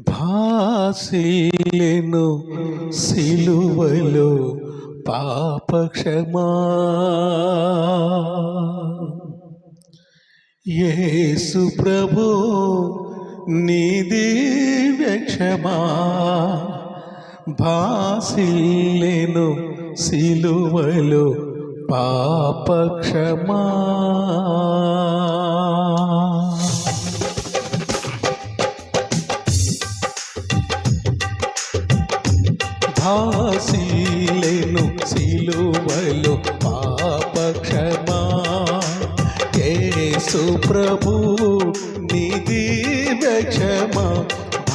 భాసిలెను సిలువలో పాపక్షమా. యేసు ప్రభు నీ దివ్యక్షమా భాసిలెను సిలువలో పాపక్షమా. భాసిలెను సిలువలో పాపక్షమా. కేసు ప్రభు నిధి క్షమా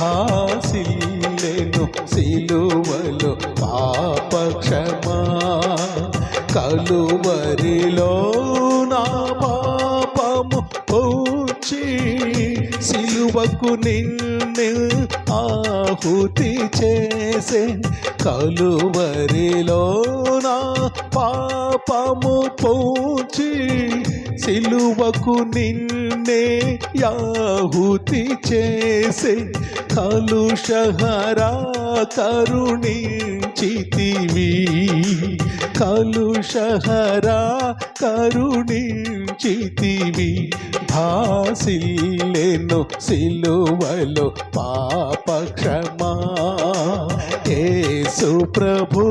భాసిలేను సిలువలో పాపక్షమా. కలువరిలో నా పాపము పూచి సిలువకు నిన్ను ఆహుతి చేసే. కలువరిలో పాపము పూచి సిలువకు నిన్నే యాహుతి చేసే కలుషహరా కరుణించితివి. కలుషహరా కరుణించితివి. భాసిల్లెను సిలువలో పాపక్షమా యేసు ప్రభు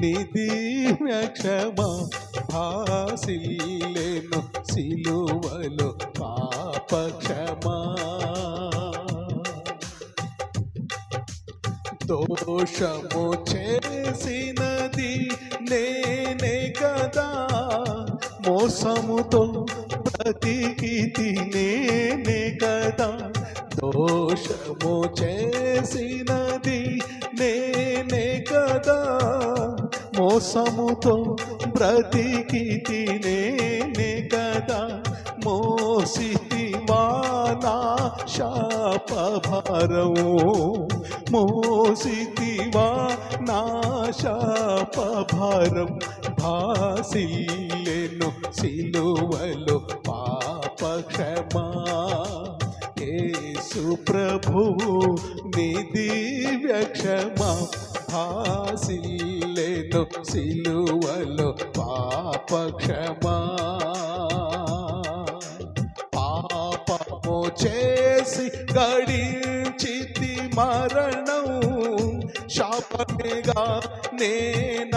నిధి క్షమ క్షమా భాసిల్లెను పాప పాపక్షమా దోషము చేసినది నేనే కదా మోసముతో బ్రతికితి నేనే కదా. దోషము చేసినది నేనే కదా మోసముతో బ్రతికి నేనే కదా మోసివా నా శాపభారము. మోసివా నా శాపభారం భాసిల్లెను సిలువలు పాప క్షమా యేసు ప్రభు నిదివ్య క్షమా భాసిల్లెను సిలువలో పాప క్షమా పాపము చేసి గడించితి మరణం శాపమేగా నేనార్జించినది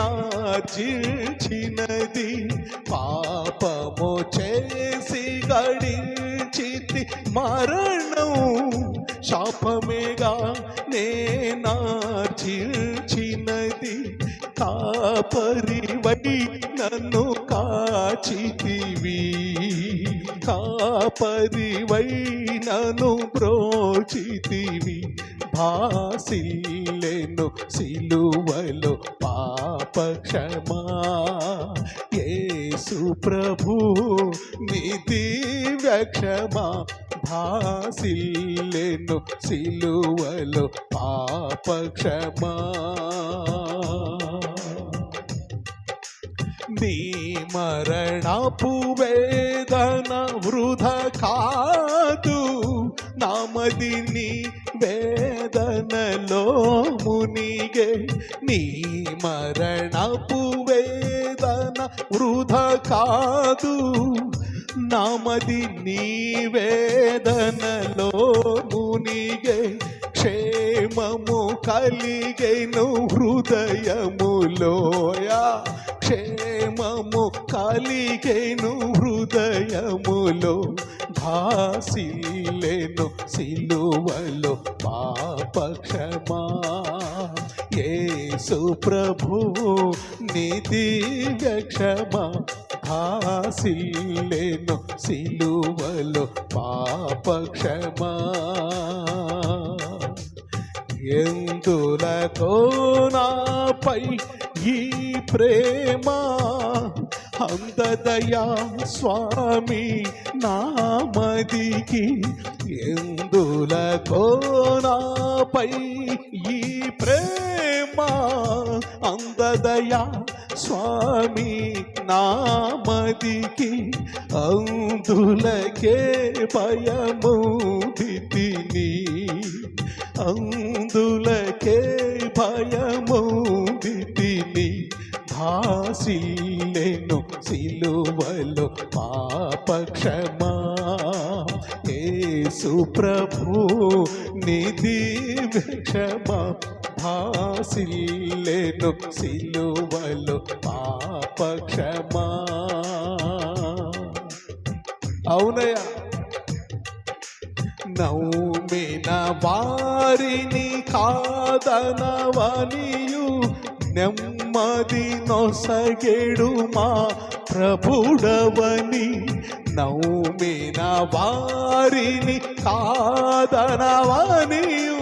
పాపము చేసి గడించితి మరణం శాపమేగా నేనార్జించినది కాపరివై నన్ను కాచితివి. కాపరివై నన్ను బ్రోచితివి. భాసిల్లెను సిలువలో పాప క్షమా యేసు ప్రభు నిధి క్షమా భాసిల్లెను సిలువలో పాప క్షమా నీ మరణపు వేదన వృధ కాదు. నామది నీ వేదనలో మునిగే నీ మరణపు వేదన వృధ కాదు. నామది నీ వేదనలో మునిగే క్షేమము కలిగెను హృదయములోయా. క్షేమము కలిగేను హృదయములో. భాసిలేను సిలువలో పాప క్షమా యేసు ప్రభు నిధి క్షమా భాసిలేను సిలువలో పాప క్షమా ఎందులతో నాపై ఈ ప్రేమ అందదయా స్వామి నామదికి ఎందులతో నాపై ఈ ప్రేమ అందదయా స్వామి నామదికి అందులకే భయము దితిని అందులకే భయము దితిని భాసిల్లెను సిలువలో పాపక్షమా. యేసు ప్రభు నిధి క్షమా భాసిల్లెను సిలువలో పాపక్షమా. అవునయ్యా. నౌమిన వారిని కాదనవనియు నెమ్మది నొసగెడు మా ప్రభుడవని. నౌమిన వారిని కాదనవనియు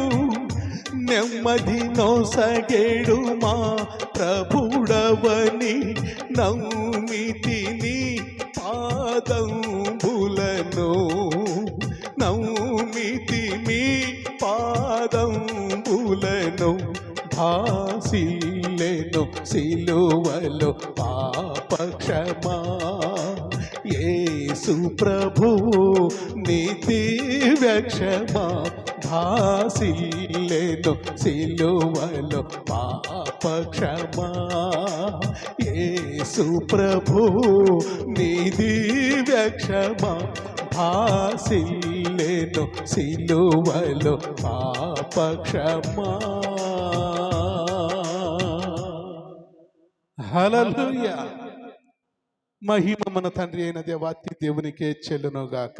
నెమ్మది నొసగెడు మా ప్రభుడవని. నౌమితిని పాదం సిలువలో పాపక్షమా. యేసు ప్రభు నీతి వ్యక్షమా. భాసిల్లెను సిలువలో పాపక్షమా. యేసు ప్రభు నీతి వ్యక్షమా. భాసిల్లెను సిలువలో పాపక్షమా. హలలుయ మహిమ మన తండ్రి అయిన దేవాతి దేవునికే చెల్లునుగాక.